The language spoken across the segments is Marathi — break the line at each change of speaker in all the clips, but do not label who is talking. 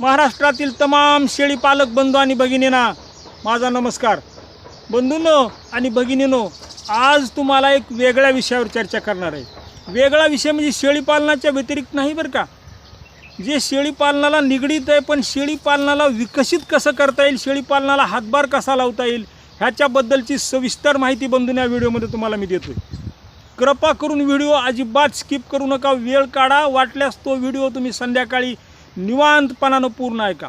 महाराष्ट्रातील तमाम शेळी पालक बंधू आणि भगिनींना माझा नमस्कार. बंधूंनो आणि भगिनीनो आज तुम्हाला एक वेगळ्या विषयावर चर्चा करणार आहे. वेगळा विषय म्हणजे शेळी पालनाच्या व्यतिरिक्त नाही बरं का? जे शेळी पालनाला निगडीत आहे पण शेळी पालनाला विकसित कसं करता येईल? शेळी पालनाला हातभार कसा लावता येईल? ह्याच्याबद्दलची सविस्तर माहिती बंधून या व्हिडिओमध्ये तुम्हाला मी देतो कृपा करून व्हिडिओ अजिबात स्किप करू नका. वेळ काढा. वाटल्यास तो व्हिडिओ तुम्ही संध्याकाळी निवांतपणानं पूर्ण ऐका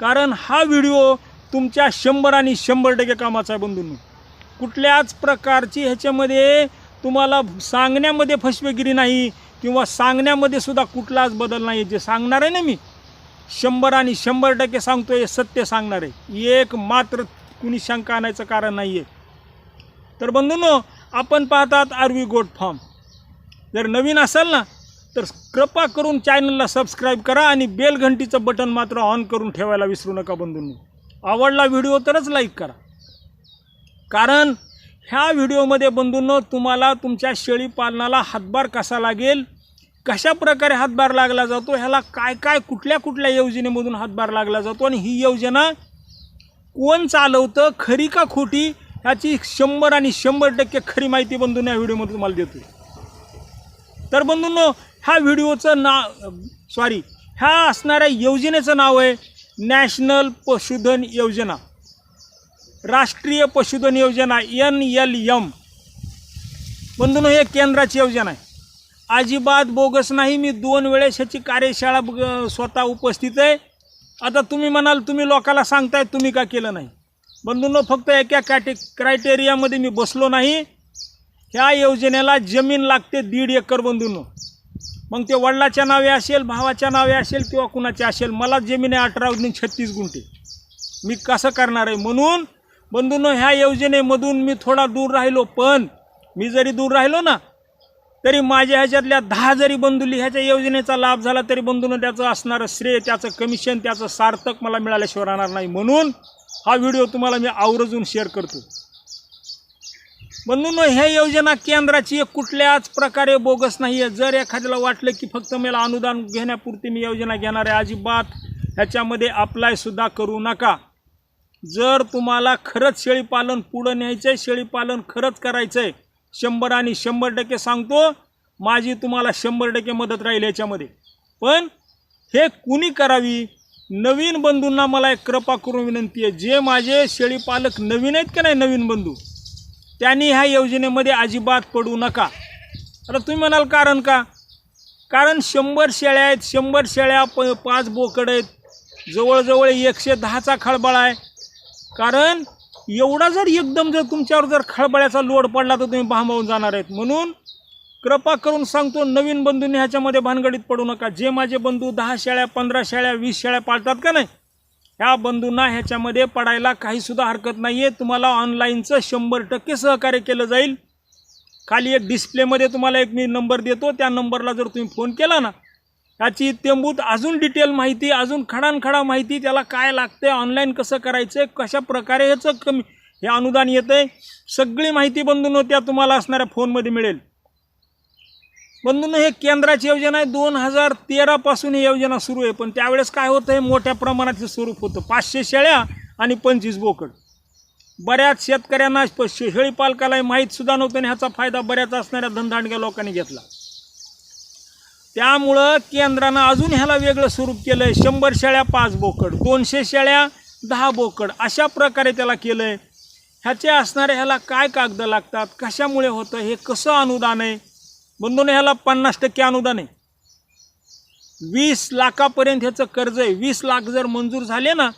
कारण हा व्हिडिओ तुमच्या शंभर आणि शंभर टक्के कामाचा आहे बंधूंनी. कुठल्याच प्रकारची ह्याच्यामध्ये तुम्हाला सांगण्यामध्ये फसवेगिरी नाही किंवा सांगण्यामध्ये सुद्धा कुठलाच बदल नाही. जे सांगणार आहे ना मी शंभर आणि शंभर टक्के सांगतोय हे सत्य सांगणार आहे. एक मात्र कुणी शंका आणायचं कारण नाही आहे तर बंधूंनो आपण पाहतात आरवी गोट फॉर्म. जर नवीन असाल ना तर कृपा करून चॅनलला सबस्क्राईब करा आणि बेलघंटीचं बटन मात्र ऑन करून ठेवायला विसरू नका बंधूंनी. आवडला व्हिडिओ तरच लाईक करा. कारण ह्या व्हिडिओमध्ये बंधूंनो तुम्हाला तुमच्या शेळी पालनाला हातभार कसा लागेल कशा प्रकारे हातभार लागला जातो ह्याला काय काय कुठल्या कुठल्या योजनेमधून हातभार लागला जातो आणि ही योजना कोण चालवतं खरी का खोटी ह्याची शंभर आणि शंभर टक्के खरी माहिती बंधून या व्हिडिओमध्ये तुम्हाला देतो तर बंधूंनो ह्या व्हिडिओचं नाव सॉरी ह्या असणाऱ्या योजनेचं नाव आहे नॅशनल पशुधन योजना. राष्ट्रीय पशुधन योजना एन एल एम. बंधून हे केंद्राची योजना आहे. अजिबात बोगस नाही मी दोन वेळेस ह्याची कार्यशाळा स्वतः उपस्थित आहे. आता तुम्ही म्हणाल तुम्ही लोकाला सांगताय तुम्ही का केलं नाही? बंधूंनो फक्त एका कॅटे क्रायटेरियामध्ये मी बसलो नाही. ह्या योजनेला जमीन लागते दीड एकर बंधूंनो. मग ते वडिलाच्या नावे असेल भावाच्या नावे असेल किंवा कुणाचे असेल मला जमीन आहे अठरा छत्तीस गुंठे. मी कसं करणार आहे? म्हणून बंधूंनो ह्या योजनेमधून मी थोडा दूर राहिलो पण मी जरी दूर राहिलो ना तरी माझ्या ह्याच्यातल्या दहा जरी बंधुली ह्याच्या योजनेचा लाभ झाला तरी बंधूनं त्याचं असणारं श्रेय त्याचं कमिशन त्याचं सार्थक मला मिळाल्याशिवाय राहणार नाही. म्हणून हा व्हिडिओ तुम्हाला मी आवर्जून शेअर करतो. म्हणून ह्या योजना केंद्राची कुठल्याच प्रकारे बोगस नाही आहे. जर एखाद्याला वाटलं की फक्त मला अनुदान घेण्यापुरती मी योजना घेणार आहे अजिबात ह्याच्यामध्ये अप्लायसुद्धा करू नका. जर तुम्हाला खरंच शेळीपालन पुढं न्यायचं आहे शेळीपालन खरंच करायचं आहे शंभर आणि शंभर टक्के सांगतो माझी तुम्हाला शंभर टक्के मदत राहील याच्यामध्ये पण हे कुणी करावी? नवीन बंधूंना मला एक कृपा करून विनंती आहे. जे माझे शेळीपालक नवीन आहेत का नाही नवीन बंधू? त्यांनी ह्या योजनेमध्ये अजिबात पडू नका. आता तुम्ही म्हणाल कारण का? कारण शंभर शेळ्या आहेत शंभर शेळ्या प पाच बोकड आहेत. जवळजवळ एकशे दहाचा खळबळ आहे. कारण एवढा जर एकदम जर तुमच्यावर जर खळबळ्याचा लोड पडला तर तुम्ही भांबावून जाणार आहेत. म्हणून कृपा करून सांगतो नवीन बंधूंनी ह्याच्यामध्ये भानगडीत पडू नका. जे माझे बंधू दहा शेळ्या पंधरा शेळ्या वीस शेळ्या पाळतात का नाही? ह्या बंधूंना ह्याच्यामध्ये पडायला काहीसुद्धा हरकत नाही आहे तुम्हाला ऑनलाईनचं शंभर टक्के सहकार्य केलं जाईल. खाली एक डिस्प्लेमध्ये तुम्हाला एक मी नंबर देतो. त्या नंबरला जर तुम्ही फोन केला ना याची इत्यंभूत अजून डिटेल माहिती अजून खडानखडा माहिती त्याला काय लागते ऑनलाईन कसं करायचं आहे कशा प्रकारे ह्याचं कमी हे अनुदान येतं आहे सगळी माहिती बंधून त्या तुम्हाला असणाऱ्या फोनमध्ये मिळेल. बंधून हे केंद्राची योजना आहे. दोन हजार तेरापासून ही योजना सुरू आहे. पण त्यावेळेस काय होतं हे मोठ्या प्रमाणाचं स्वरूप होतं. पाचशे शेळ्या आणि पंचवीस बोकड. बऱ्याच शेतकऱ्यांना शेळी पालकालाही माहीतसुद्धा माहीत सुद्धा नव्हतं आणि ह्याचा फायदा बऱ्याच असणाऱ्या धनधांडग्या लोकांनी घेतला. त्यामुळं केंद्रानं अजून ह्याला वेगळं स्वरूप केलं आहे शंभर शेळ्या पाच बोकड. दोनशे शेळ्या दहा बोकड. अशा प्रकारे त्याला केलं आहे ह्याचे असणाऱ्या ह्याला काय कागद लागतात? कशामुळे होतं? हे कसं अनुदान आहे? बंधून ह्याला पन्नास टक्के अनुदान आहे. वीस लाखापर्यंत ह्याचं कर्ज आहे. वीस लाख जर मंजूर झाले ना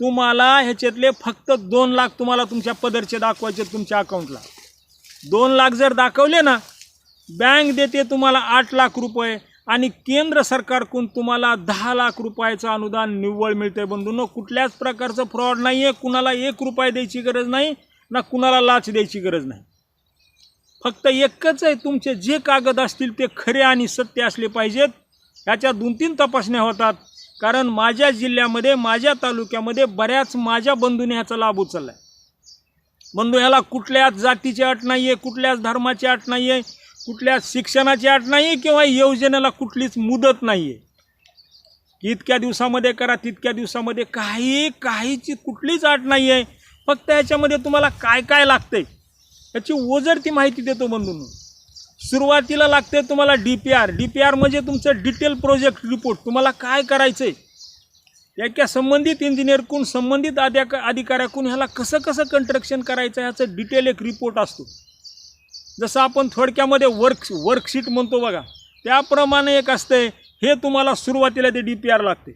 तुम्हाला ह्याच्यातले फक्त दोन लाख तुम्हाला तुमच्या पदरचे दाखवायचे तुमच्या अकाउंटला दोन लाख जर दाखवले ना बँक देते तुम्हाला आठ लाख रुपये आणि केंद्र सरकारकडून तुम्हाला दहा लाख रुपयाचं अनुदान निव्वळ मिळतंय बंधून. कुठल्याच प्रकारचं फ्रॉड नाही आहे कुणाला एक रुपये द्यायची गरज नाही ना कुणाला लाच द्यायची गरज नाही. फक्त एकच आहे तुमचे जे कागद असतील ते खरे आणि सत्य असले पाहिजेत. ह्याच्या दोन तीन तपासण्या होतात. कारण माझ्या जिल्ह्यामध्ये माझ्या तालुक्यामध्ये बऱ्याच माझ्या बंधूने ह्याचा लाभ उचलला आहे बंधू ह्याला कुठल्याच जातीची अट नाही आहे कुठल्याच धर्माची अट नाही आहे कुठल्याच शिक्षणाची अट नाही आहे किंवा योजनेला कुठलीच मुदत नाही आहे इतक्या दिवसामध्ये करा तितक्या दिवसामध्ये काही काहीची कुठलीच अट नाही आहे फक्त याच्यामध्ये तुम्हाला काय काय लागतं आहे याची ओझरती माहिती देतो म्हणून. सुरुवातीला लागते तुम्हाला D P R D P R म्हणजे तुमचं डिटेल प्रोजेक्ट रिपोर्ट तुम्हाला काय करायचं आहे याच्या संबंधित इंजिनियरकडून संबंधित अधिक अधिकाऱ्याकडून ह्याला कसं कसं कंस्ट्रक्शन करायचं ह्याचं डिटेल एक रिपोर्ट असतो. जसं आपण थोडक्यामध्ये वर्क वर्कशीट म्हणतो बघा. त्याप्रमाणे एक असतंय हे तुम्हाला सुरुवातीला ते डी पी आर लागते.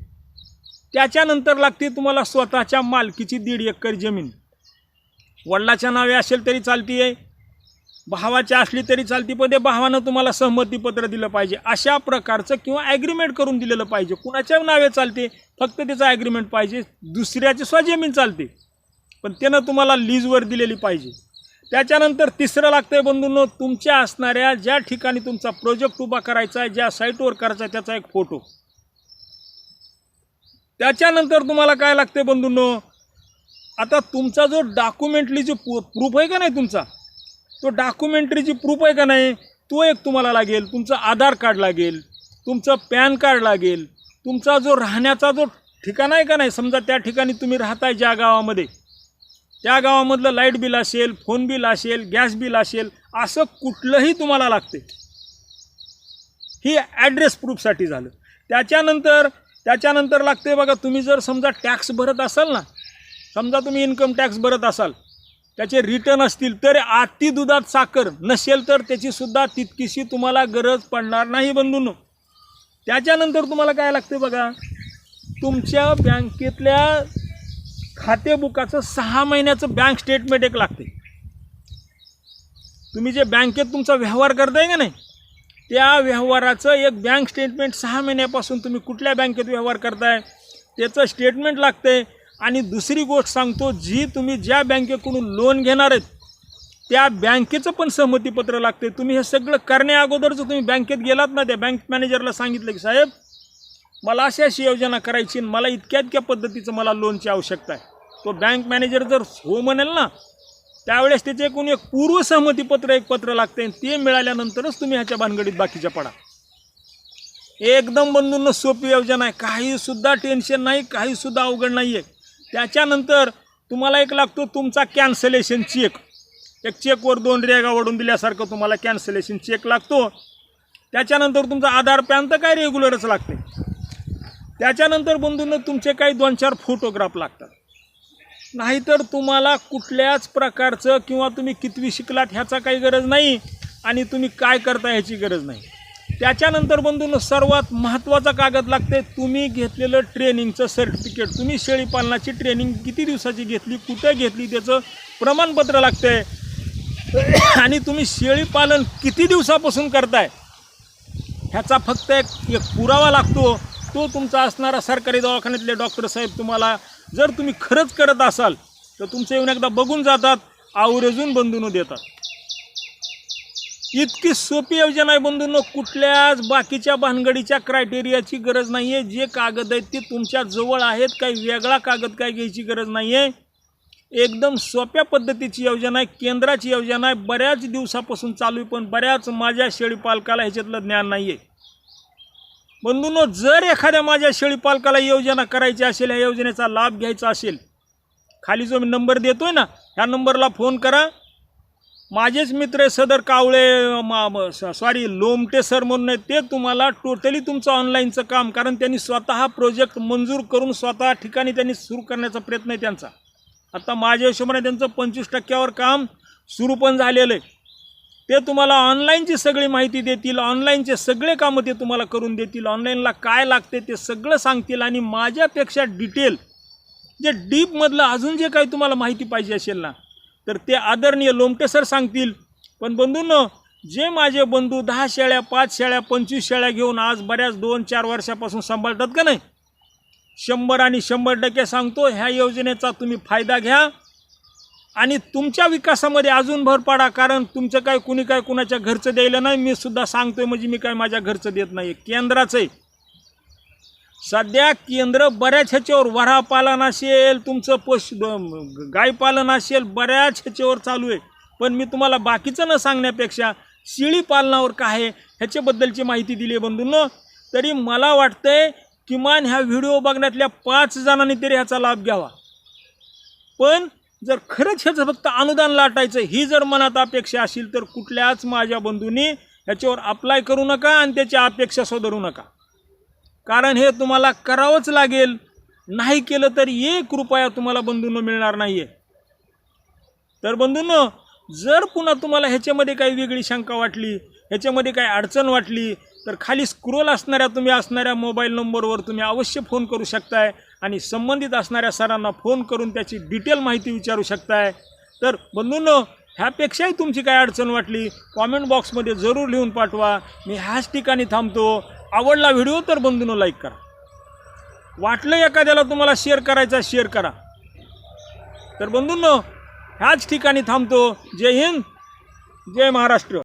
त्याच्यानंतर लागते तुम्हाला स्वतःच्या मालकीची दीड एकर जमीन. वडिलाच्या नावे असेल तरी चालती आहे भावाच्या असली तरी चालती पण ते भावानं तुम्हाला सहमतीपत्र दिलं पाहिजे. अशा प्रकारचं किंवा ॲग्रीमेंट करून दिलेलं पाहिजे. कुणाच्या नावे चालते फक्त त्याचं ॲग्रीमेंट पाहिजे. दुसऱ्याची स्वजमीन चालते पण त्यानं तुम्हाला लीजवर दिलेली पाहिजे. त्याच्यानंतर तिसरं लागतं आहे बंधूंनो तुमच्या असणाऱ्या ज्या ठिकाणी तुमचा प्रोजेक्ट उभा करायचा आहे ज्या साईटवर करायचा आहे त्याचा एक फोटो त्याच्यानंतर तुम्हाला काय लागते बंधूंनो आता तुमचा जो डॉक्युमेंटरी जो प्रूफ आहे का नाही तुमचा? तो डॉक्युमेंटरीची प्रूफ आहे का नाही? तो एक तुम्हाला लागेल. तुमचं आधार कार्ड लागेल. तुमचं पॅन कार्ड लागेल. तुमचा जो राहण्याचा जो ठिकाण आहे का नाही? समजा त्या ठिकाणी तुम्ही राहताय ज्या गावामध्ये. त्या गावामधलं लाइट बिल असेल फोन बिल असेल गॅस बिल असेल असं कुठलंही तुम्हाला लागते ही ॲड्रेस प्रूफसाठी झालं. त्याच्यानंतर त्याच्यानंतर लागते बघा तुम्ही जर समजा टॅक्स भरत असाल ना समजा तुम्ही इन्कम टॅक्स भरत असाल त्याचे रिटर्न असतील तर आती दुधात साखर नसेल तर त्याचीसुद्धा तितकीशी तुम्हाला गरज पडणार नाही बंधून. त्याच्यानंतर तुम्हाला काय लागते बघा तुमच्या बँकेतल्या खाते बुकाचं सहा महिन्याचं बँक स्टेटमेंट एक लागते तुम्ही जे बँकेत तुमचा व्यवहार करताय का नाही त्या व्यवहाराचं एक बँक स्टेटमेंट सहा महिन्यापासून तुम्ही कुठल्या बँकेत व्यवहार करताय त्याचं स्टेटमेंट लागतंय आणि दुसरी गोष्ट सांगतो जी तुम्ही ज्या बँकेकडून लोन घेणार आहेत त्या बँकेचं पण सहमतीपत्र लागते तुम्ही हे सगळं करण्या जर तुम्ही बँकेत गेलात ना त्या बँक मॅनेजरला सांगितलं की साहेब मला अशी अशी योजना करायची आणि मला इतक्या इतक्या पद्धतीचं मला लोनची आवश्यकता आहे. तो बँक मॅनेजर जर हो म्हणेल ना त्यावेळेस त्याचे एकूण एक पूर्व सहमतीपत्र एक पत्र लागते आणि ते मिळाल्यानंतरच तुम्ही ह्याच्या भानगडीत बाकीच्या पडा. एकदम बंधूंना सोपी योजना आहे. काहीसुद्धा टेन्शन नाही काहीसुद्धा अवघड नाही आहे त्याच्यानंतर तुम्हाला एक लागतो तुमचा कॅन्सलेशन चेक एक चेकवर दोन रेगा ओढून दिल्यासारखं तुम्हाला कॅन्सलेशन चेक लागतो. त्याच्यानंतर तुमचा आधार पॅन तर काय रेग्युलरच लागते. त्याच्यानंतर बंधूंना तुमचे काही दोन चार फोटोग्राफ लागतात. नाहीतर तुम्हाला कुठल्याच प्रकारचं किंवा तुम्ही कितवी शिकलात ह्याचा काही गरज नाही आणि तुम्ही काय करता ह्याची गरज नाही. त्याच्यानंतर बंधून सर्वात महत्त्वाचा कागद लागते तुम्ही घेतलेलं ट्रेनिंगचं सर्टिफिकेट. तुम्ही शेळीपालनाची ट्रेनिंग किती दिवसाची घेतली कुठे घेतली त्याचं प्रमाणपत्र लागतंय. आणि तुम्ही शेळीपालन किती दिवसापासून करताय? ह्याचा फक्त एक एक पुरावा लागतो. तो तुमचा असणारा सरकारी दवाखान्यातले डॉक्टर साहेब तुम्हाला जर तुम्ही खरंच करत असाल तर तुमचं येऊन एकदा बघून जातात आवर्जून बंधून देतात. इतकी सोपी योजना आहे बंधूंनो. कुठल्याच बाकीच्या भानगडीच्या क्रायटेरियाची गरज नाही आहे जे कागद आहेत ते तुमच्या जवळ आहेत. काही वेगळा कागद काय घ्यायची गरज नाही आहे एकदम सोप्या पद्धतीची योजना आहे. केंद्राची योजना आहे. बऱ्याच दिवसापासून चालू आहे पण बऱ्याच माझ्या शेळीपालकाला ह्याच्यातलं ज्ञान नाही आहे बंधूंनो जर एखाद्या माझ्या शेळीपालकाला योजना करायची असेल या योजनेचा लाभ घ्यायचा असेल खाली जो मी नंबर देतोय ना ह्या नंबरला फोन करा. माझेच मित्र सदर कावळे सॉरी लोमटे सर म्हणून आहेत ते तुम्हाला टोटली तुमचं ऑनलाईनचं काम कारण त्यांनी स्वतः प्रोजेक्ट मंजूर करून स्वतः ठिकाणी त्यांनी सुरू करण्याचा प्रयत्न आहे त्यांचा. आता माझ्या हिशोबाने त्यांचं पंचवीस टक्क्यावर काम सुरू पण झालेलं आहे. ते तुम्हाला ऑनलाईनची सगळी माहिती देतील ऑनलाईनचे सगळे कामं ते तुम्हाला करून देतील ऑनलाईनला काय लागते ते सगळं सांगतील आणि माझ्यापेक्षा डिटेल जे डीपमधलं अजून जे काही तुम्हाला माहिती पाहिजे असेल ना तर ते आदरणीय लोमटे सर सांगतील पण बंधूंनो जे माझे बंधू दहा शेळ्या पाच शेळ्या पंचवीस शेळ्या घेऊन आज बऱ्याच दोन चार वर्षापासून सांभाळतात का नाही? शंभर आणि शंभर टक्के सांगतो ह्या योजनेचा तुम्ही फायदा घ्या आणि तुमच्या विकासामध्ये अजून भर पाडा कारण तुमचं काय कुणी काय कुणाच्या घरचं द्यायला नाही मी सुद्धा सांगतोय म्हणजे मी काय माझ्या घरचं देत नाही केंद्राचं आहे. सध्या केंद्र बऱ्याच ह्याच्यावर वरा पालन असेल तुमचं पशु गाय पालन असेल बऱ्याच ह्याच्यावर चालू आहे. पण मी तुम्हाला बाकीचं न सांगण्यापेक्षा शेळी पालनावर काय आहे ह्याच्याबद्दलची माहिती दिली आहे बंधूंनो. तरी मला वाटतंय किमान ह्या व्हिडिओ बघण्यातल्या पाच जणांनी तरी ह्याचा लाभ घ्यावा. पण जर खरंच ह्याचं फक्त अनुदान लाटायचं ही जर मनात अपेक्षा असेल तर कुठल्याच माझ्या बंधूंनी ह्याच्यावर अप्लाय करू नका आणि त्याची अपेक्षा सुधारू नका. कारण हे तुम्हाला करावंच लागेल. नाही केलं तर एक रुपया तुम्हाला बंधूंनो मिळणार नाही आहे तर बंधूंनो जर पुन्हा तुम्हाला ह्याच्यामध्ये काही वेगळी शंका वाटली ह्याच्यामध्ये काही अडचण वाटली तर खाली स्क्रोल असणाऱ्या तुम्ही असणाऱ्या मोबाईल नंबरवर तुम्ही अवश्य फोन करू शकताय आणि संबंधित असणाऱ्या सरांना फोन करून त्याची डिटेल माहिती विचारू शकताय. तर बंधूंनो ह्यापेक्षाही तुमची काय अडचण वाटली कॉमेंट बॉक्समध्ये जरूर लिहून पाठवा. मी ह्याच ठिकाणी थांबतो. आवडला व्हिडिओ तर बंधून लाईक करा. वाटलं एखाद्याला तुम्हाला शेअर करायचा शेअर करा. तर बंधूंनो ह्याच ठिकाणी थांबतो. जय हिंद जय महाराष्ट्र.